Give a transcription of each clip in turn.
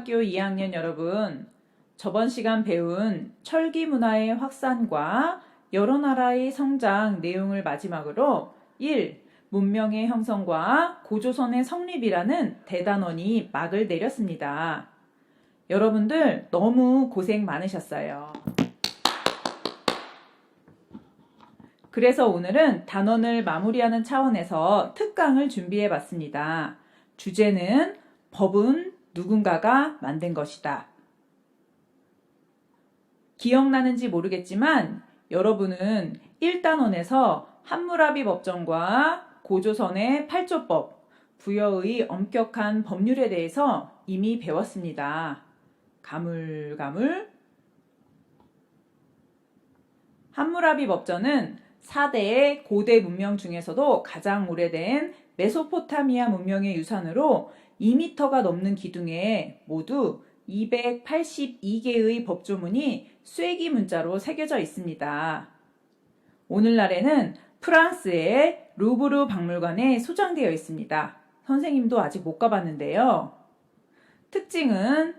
초등학교 2학년 여러분, 저번 시간 배운 철기 문화의 확산과 여러 나라의 성장 내용을 마지막으로 1. 문명의 형성과 고조선의 성립이라는 대단원이 막을 내렸습니다. 여러분들 너무 고생 많으셨어요. 그래서 오늘은 단원을 마무리하는 차원에서 특강을 준비해 봤습니다. 주제는 법은 누군가가 만든 것이다. 기억나는지 모르겠지만 여러분은 1단원에서 함무라비 법정과 고조선의 팔조법, 부여의 엄격한 법률에 대해서 이미 배웠습니다. 가물가물. 함무라비 법전은 4대의 고대 문명 중에서도 가장 오래된 메소포타미아 문명의 유산으로 2m가 넘는 기둥에 모두 282개의 법조문이 쇠기 문자로 새겨져 있습니다. 오늘날에는 프랑스의 루브르 박물관에 소장되어 있습니다. 선생님도 아직 못 가봤는데요. 특징은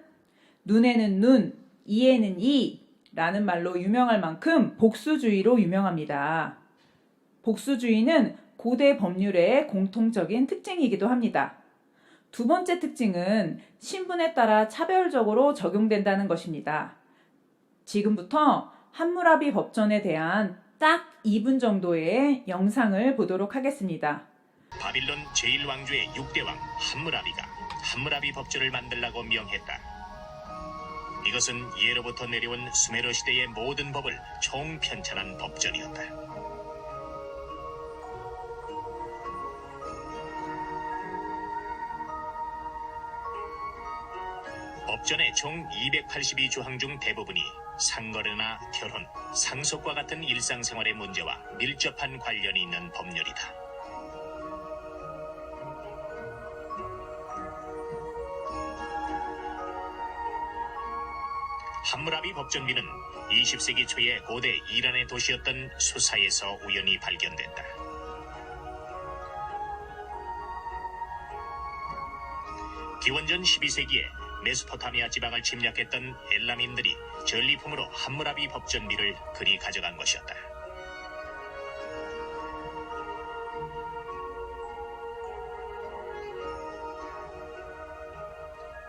눈에는 눈, 이에는 이 라는 말로 유명할 만큼 복수주의로 유명합니다. 복수주의는 고대 법률의 공통적인 특징이기도 합니다. 두 번째 특징은 신분에 따라 차별적으로 적용된다는 것입니다. 지금부터 함무라비 법전에 대한 딱 2분 정도의 영상을 보도록 하겠습니다. 바빌론 제1왕조의 6대 왕 함무라비가 함무라비 법전을 만들라고 명했다. 이것은 예로부터 내려온 수메르 시대의 모든 법을 총편찬한 법전이었다. 법전의 총 282조항 중 대부분이 상거래나 결혼, 상속과 같은 일상생활의 문제와 밀접한 관련이 있는 법률이다. 함무라비 법전비는 20세기 초에 고대 이란의 도시였던 수사에서 우연히 발견됐다. 기원전 12세기에 메소포타미아 지방을 침략했던 엘라민들이 전리품으로 함무라비 법전비를 그리 가져간 것이었다.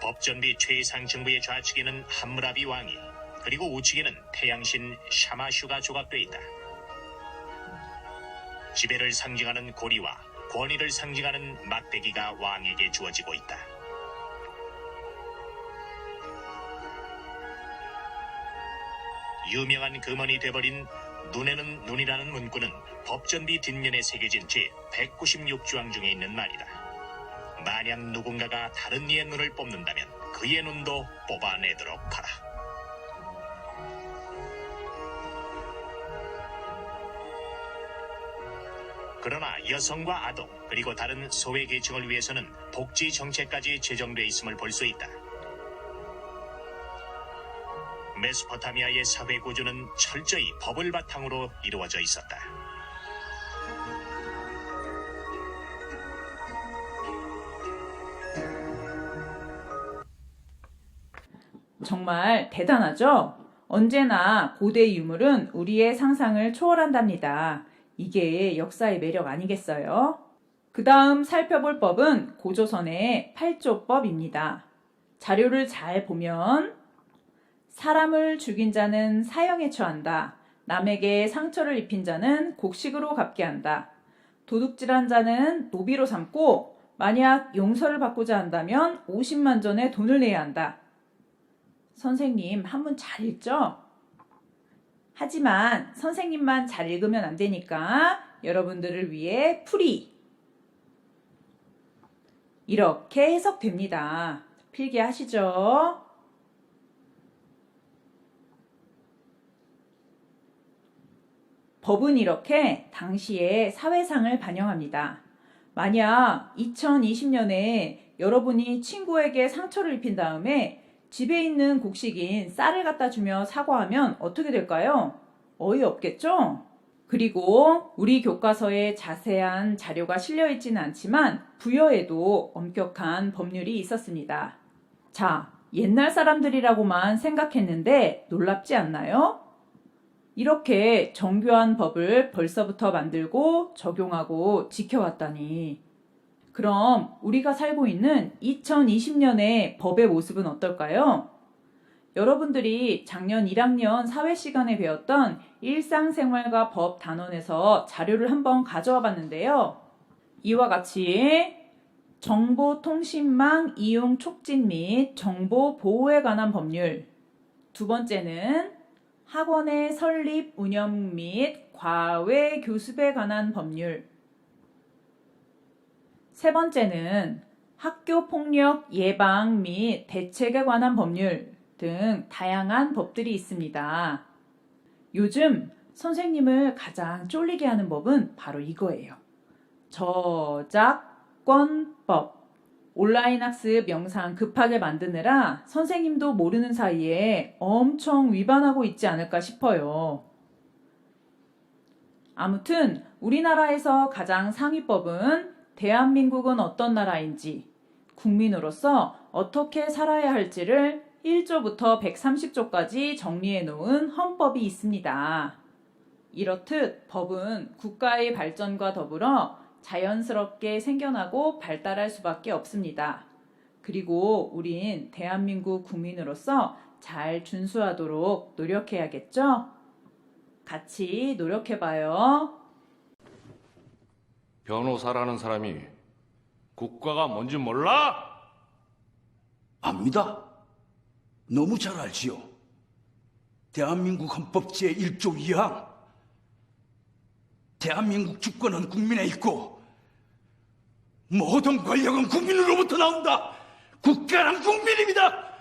법전비 최상 정부의 좌측에는 함무라비 왕이 그리고 우측에는 태양신 샤마슈가 조각돼 있다. 지배를 상징하는 고리와 권위를 상징하는 막대기가 왕에게 주어지고 있다. 유명한 금원이 돼버린 눈에는 눈이라는 문구는 법전비 뒷면에 새겨진 제 196조항 중에 있는 말이다. 만약 누군가가 다른 이의 눈을 뽑는다면 그의 눈도 뽑아내도록 하라. 그러나 여성과 아동 그리고 다른 소외 계층을 위해서는 복지 정책까지 제정돼 있음을 볼 수 있다. 메소포타미아의 사회 구조는 철저히 법을 바탕으로 이루어져 있었다. 정말 대단하죠? 언제나 고대 유물은 우리의 상상을 초월한답니다. 이게 역사의 매력 아니겠어요? 그 다음 살펴볼 법은 고조선의 팔조법입니다. 자료를 잘 보면 사람을 죽인 자는 사형에 처한다. 남에게 상처를 입힌 자는 곡식으로 갚게 한다. 도둑질한 자는 노비로 삼고 만약 용서를 받고자 한다면 50만 전의 돈을 내야 한다. 선생님, 한문 잘 읽죠? 하지만 선생님만 잘 읽으면 안 되니까 여러분들을 위해 풀이. 이렇게 해석됩니다. 필기 하시죠? 법은 이렇게 당시의 사회상을 반영합니다. 만약 2020년에 여러분이 친구에게 상처를 입힌 다음에 집에 있는 곡식인 쌀을 갖다 주며 사과하면 어떻게 될까요? 어이없겠죠? 그리고 우리 교과서에 자세한 자료가 실려 있지는 않지만 부여에도 엄격한 법률이 있었습니다. 자, 옛날 사람들이라고만 생각했는데 놀랍지 않나요? 이렇게 정교한 법을 벌써부터 만들고 적용하고 지켜왔다니. 그럼 우리가 살고 있는 2020년의 법의 모습은 어떨까요? 여러분들이 작년 1학년 사회 시간에 배웠던 일상생활과 법 단원에서 자료를 한번 가져와 봤는데요. 이와 같이 정보통신망 이용 촉진 및 정보 보호에 관한 법률. 두 번째는 학원의 설립, 운영 및 과외 교습에 관한 법률. 세 번째는 학교 폭력 예방 및 대책에 관한 법률 등 다양한 법들이 있습니다. 요즘 선생님을 가장 쫄리게 하는 법은 바로 이거예요. 저작권법. 온라인 학습 영상 급하게 만드느라 선생님도 모르는 사이에 엄청 위반하고 있지 않을까 싶어요. 아무튼 우리나라에서 가장 상위법은 대한민국은 어떤 나라인지, 국민으로서 어떻게 살아야 할지를 1조부터 130조까지 정리해 놓은 헌법이 있습니다. 이렇듯 법은 국가의 발전과 더불어 자연스럽게 생겨나고 발달할 수밖에 없습니다. 그리고 우린 대한민국 국민으로서 잘 준수하도록 노력해야겠죠? 같이 노력해봐요. 변호사라는 사람이 국가가 뭔지 몰라? 압니다. 너무 잘 알지요. 대한민국 헌법 제1조 2항. 대한민국 주권은 국민에 있고 모든 권력은 국민으로부터 나온다. 국가란 국민입니다.